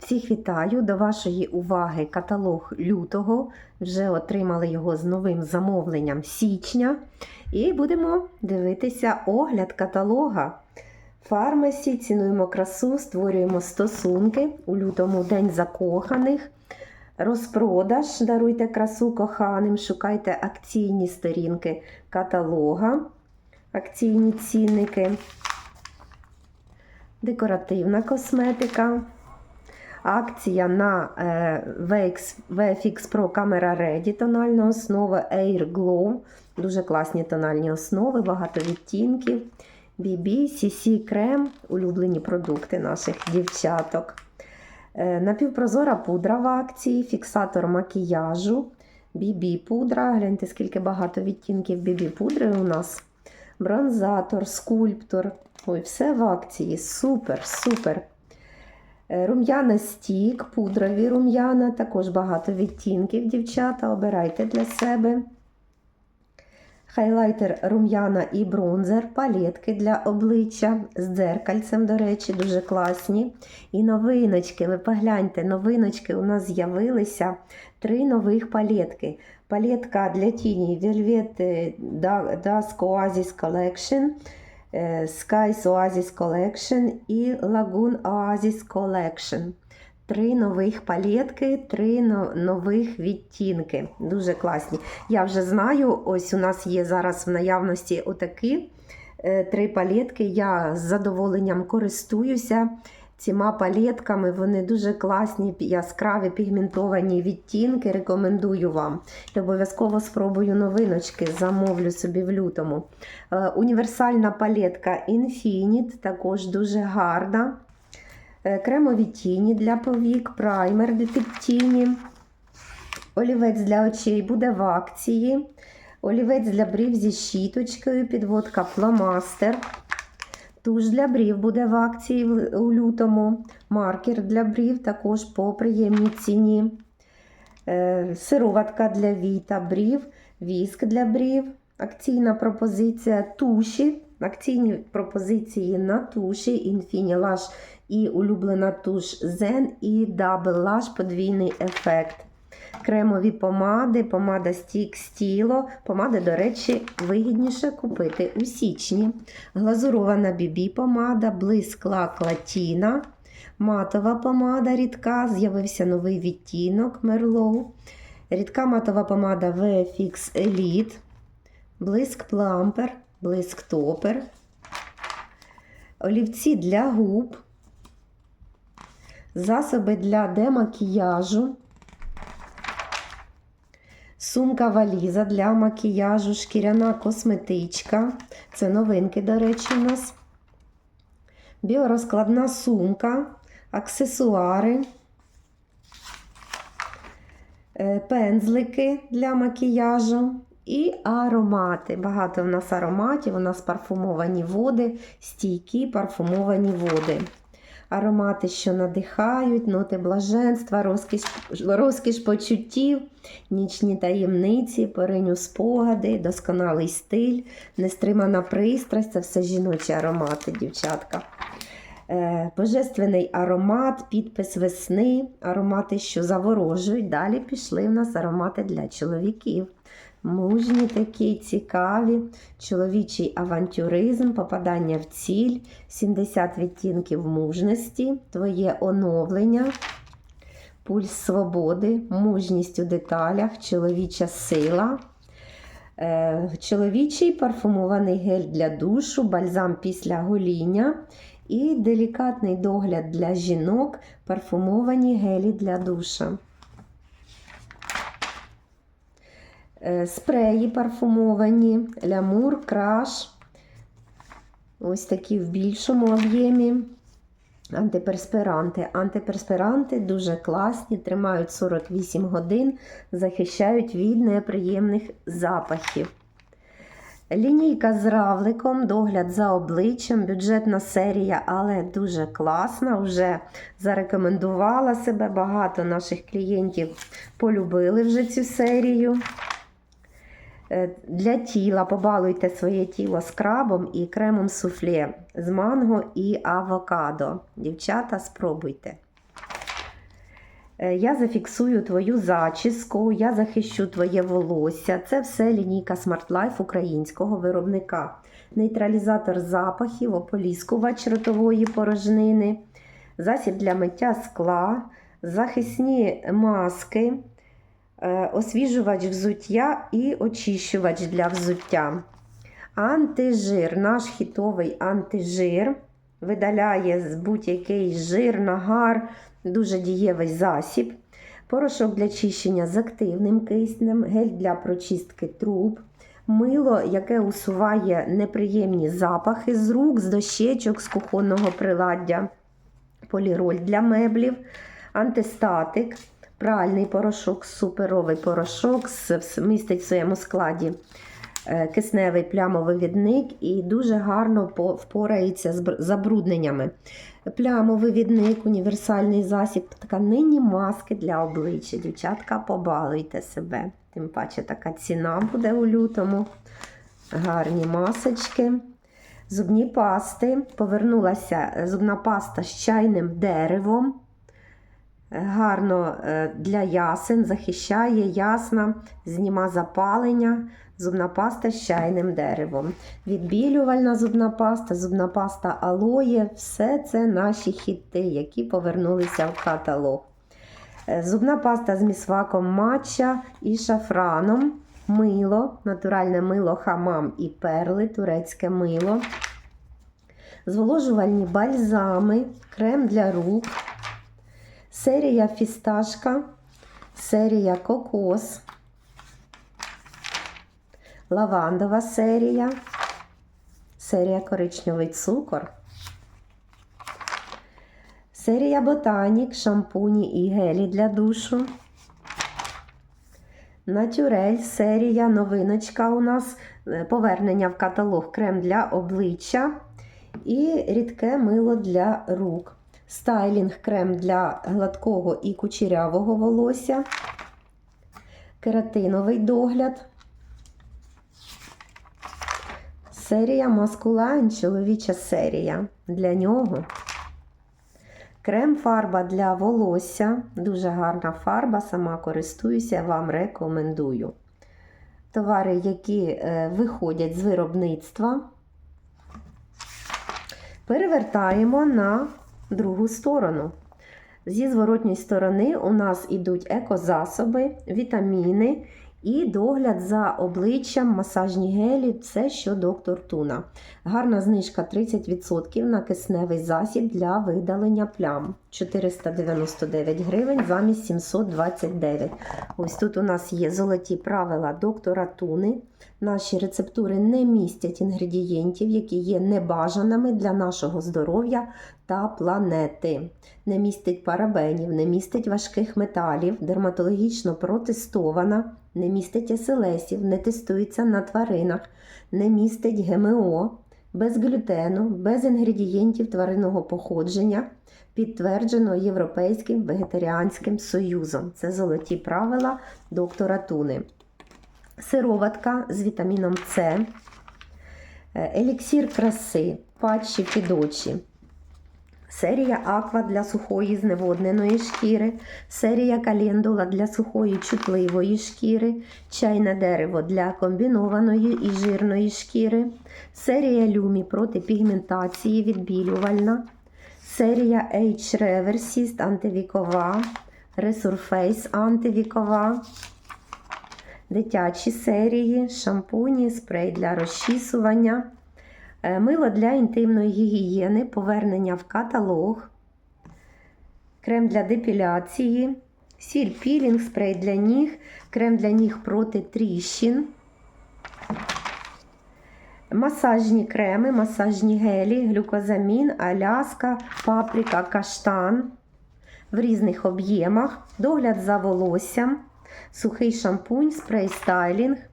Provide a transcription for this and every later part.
Всіх вітаю до вашої уваги каталог лютого. Вже отримали його з новим замовленням січня. І будемо дивитися огляд каталога. Фармасі, цінуємо красу, створюємо стосунки у лютому День закоханих. Розпродаж, даруйте красу коханим, шукайте акційні сторінки каталога, акційні цінники, декоративна косметика. Акція на е, VX, VFX Pro Camera Ready тональна основа Air Glow. Дуже класні тональні основи, багато відтінків. BB, CC крем, улюблені продукти наших дівчаток. Е, Напівпрозора пудра в акції, фіксатор макіяжу, BB пудра. Гляньте, скільки багато відтінків BB пудри у нас. Бронзатор, скульптор. Ой, все в акції. Супер, супер. Е, Рум'яна стік, пудрові рум'яна, також багато відтінків, дівчата, обирайте для себе. Хайлайтер рум'яна і бронзер, палетки для обличчя з дзеркальцем, до речі, дуже класні. І новиночки, ви погляньте, новиночки у нас з'явилися три нових палетки. Палетка для тіні Velvet Dusk Oasis Collection. Е, Skies Oasis Collection і Lagoon Oasis Collection. Три нових палетки, три нових відтінки. Дуже класні. Я вже знаю, ось у нас є зараз в наявності отакі е, три палетки. Я з задоволенням користуюся цими палетками. Вони дуже класні, яскраві, пігментовані відтінки. Рекомендую вам. І обов'язково спробую новиночки, замовлю собі в лютому. Е, Універсальна палетка Infinite, також дуже гарна. Е, Кремові тіні для повік, праймер для під тіні. Олівець для очей буде в акції. Олівець для брів зі щіточкою, підводка фломастер. Туш для брів буде в акції у лютому. Маркер для брів також по приємній ціні. Е, Сироватка для вій та брів, віск для брів. Акційна пропозиція туші. Акційні пропозиції на туші, Infinity Lash і улюблена туш Zen і Double Lash подвійний ефект. Кремові помади, помада Stick Stilo. Помади, до речі, вигідніше купити у січні. Глазурована BB помада, блиск лак Латіна. Матова помада рідка, з'явився новий відтінок Merlot. Рідка матова помада VFX Elite. Блиск плампер, блиск топер. Олівці для губ. Засоби для демакіяжу. Сумка валіза для макіяжу, шкіряна косметичка. Це новинки, до речі, у нас. Біорозкладна сумка, аксесуари, е, пензлики для макіяжу і аромати. Багато в нас ароматів, у нас парфумовані води, стійкі парфумовані води. Аромати, що надихають, ноти блаженства, розкіш, розкіш почуттів, нічні таємниці, пориню спогади, досконалий стиль, нестримана пристрасть це все жіночі аромати, дівчатка. Е, Божественний аромат, підпис весни, аромати, що заворожують. Далі пішли в нас аромати для чоловіків. Мужні такі цікаві, чоловічий авантюризм, попадання в ціль, 70 відтінків мужності, твоє оновлення, пульс свободи, мужність у деталях, чоловіча сила. Е, Чоловічий парфумований гель для душу, бальзам після гоління і делікатний догляд для жінок, парфумовані гелі для душа. Спреї парфумовані, лямур, краш. Ось такі в більшому об'ємі. Антиперспиранти. Антиперспиранти дуже класні, тримають 48 годин, захищають від неприємних запахів. Лінійка з равликом, догляд за обличчям, бюджетна серія, але дуже класна. Вже зарекомендувала себе. Багато наших клієнтів полюбили вже цю серію. Е, Для тіла побалуйте своє тіло скрабом і кремом суфле з манго і авокадо. Дівчата, спробуйте. Е, Я зафіксую твою зачіску, я захищу твоє волосся. Це все лінійка Smart Life українського виробника. Нейтралізатор запахів, ополіскувач ротової порожнини, засіб для миття скла, захисні маски, освіжувач взуття і очищувач для взуття. Антижир, наш хітовий антижир, видаляє з будь-який жир, нагар, дуже дієвий засіб. Порошок для чищення з активним киснем, гель для прочистки труб, мило, яке усуває неприємні запахи з рук, з дощечок, з кухонного приладдя, поліроль для меблів, антистатик, пральний порошок, суперовий порошок, містить в своєму складі е, кисневий плямовивідник і дуже гарно впорається з бр- забрудненнями. Плямовивідник, універсальний засіб, тканинні маски для обличчя. Дівчатка, побалуйте себе. Тим паче така ціна буде у лютому. Гарні масочки. Зубні пасти. Повернулася зубна паста з чайним деревом. Гарно е, для ясен, захищає ясна, зніма запалення. Зубна паста з чайним деревом. Відбілювальна зубна паста, зубна паста алоє все це наші хіти, які повернулися в каталог. Е, Зубна паста з місваком матча і шафраном, мило, натуральне мило хамам і перли, турецьке мило, зволожувальні бальзами, крем для рук, серія фісташка, серія кокос лавандова серія, серія коричневий цукор, серія ботанік, шампуні і гелі для душу. Натюрель серія новиночка у нас е, повернення в каталог крем для обличчя і рідке мило для рук. Стайлінг крем для гладкого і кучерявого волосся, кератиновий догляд. Серія Маскулайн, чоловіча серія для нього. Крем-фарба для волосся. Дуже гарна фарба, сама користуюся, вам рекомендую. Товари, які е, виходять з виробництва. Перевертаємо на другу сторону. Зі зворотньої сторони у нас ідуть екозасоби, вітаміни і догляд за обличчям, масажні гелі, все, що доктор Туна. Гарна знижка 30% на кисневий засіб для видалення плям. 499 гривень замість 729. Ось тут у нас є золоті правила доктора Туни. Наші рецептури не містять інгредієнтів, які є небажаними для нашого здоров'я та планети. Не містить парабенів, не містить важких металів, дерматологічно протестована, не містить СЛСів, не тестується на тваринах, не містить ГМО, без глютену, без інгредієнтів тваринного походження, підтверджено Європейським вегетаріанським союзом. Це золоті правила доктора Туни. Сироватка з вітаміном С, е, еліксір краси, патчі під очі. Серія Аква для сухої зневодненої шкіри, серія календула для сухої чутливої шкіри, чайне дерево для комбінованої і жирної шкіри, серія Люмі проти пігментації відбілювальна, серія H Reversist антивікова, Resurface антивікова, дитячі серії, шампуні, спрей для розчісування. Е, Мило для інтимної гігієни, повернення в каталог, крем для депіляції, сіль пілінг, спрей для ніг, крем для ніг проти тріщин, масажні креми, масажні гелі, глюкозамін, аляска, паприка, каштан в різних об'ємах, догляд за волоссям, сухий шампунь, спрей стайлінг.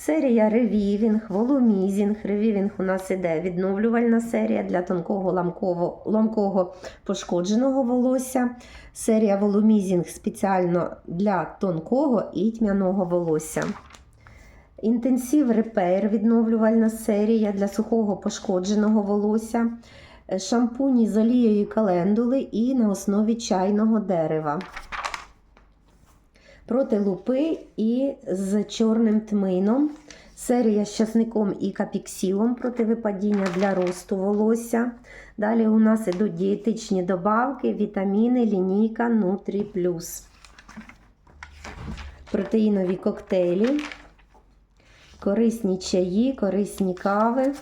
Серія ревівінг, волумізінг. Ревівінг у нас іде відновлювальна серія для тонкого ламково, ламкого пошкодженого волосся. Серія волумізінг спеціально для тонкого і тьмяного волосся. Інтенсив репейр відновлювальна серія для сухого пошкодженого волосся. Шампуні з олією календули і на основі чайного дерева. Проти лупи і з чорним тмином. Серія з часником і капіксілом проти випадіння для росту волосся. Далі у нас ідуть дієтичні добавки, вітаміни, лінійка Нутрі Плюс. Протеїнові коктейлі, корисні чаї, корисні кави,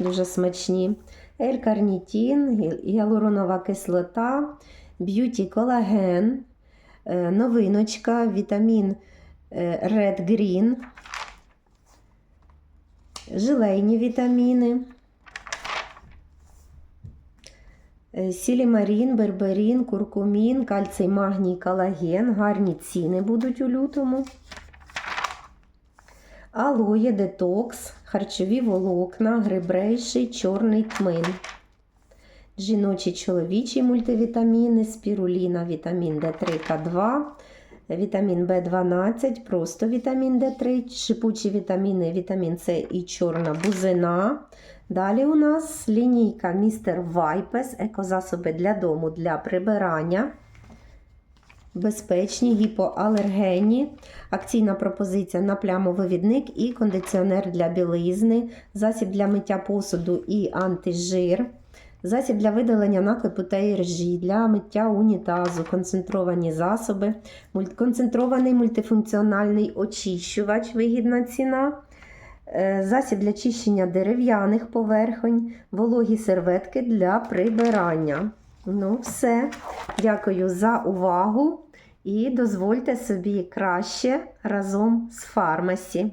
дуже смачні. L-карнітін, гіалуронова кислота, б'юті колаген, новиночка, вітамін е, Red Green, желейні вітаміни, е, сілімарін, берберін, куркумін, кальцій, магній, колаген. Гарні ціни будуть у лютому. Алоє, детокс, харчові волокна, грибрейший, чорний тмин. Жіночі чоловічі мультивітаміни, спіруліна, вітамін D3 К2, вітамін В12, просто вітамін D3, шипучі вітаміни, вітамін С і чорна бузина. Далі у нас лінійка Містер Вайпес, екозасоби для дому для прибирання. Безпечні, гіпоалергенні, акційна пропозиція на плямовивідник і кондиціонер для білизни, засіб для миття посуду і антижир, засіб для видалення наклепу та іржі, для миття унітазу, концентровані засоби, концентрований мультифункціональний очищувач, вигідна ціна. е, Засіб для чищення дерев'яних поверхонь, вологі серветки для прибирання. Ну, все. Дякую за увагу і дозвольте собі краще разом з фармасі.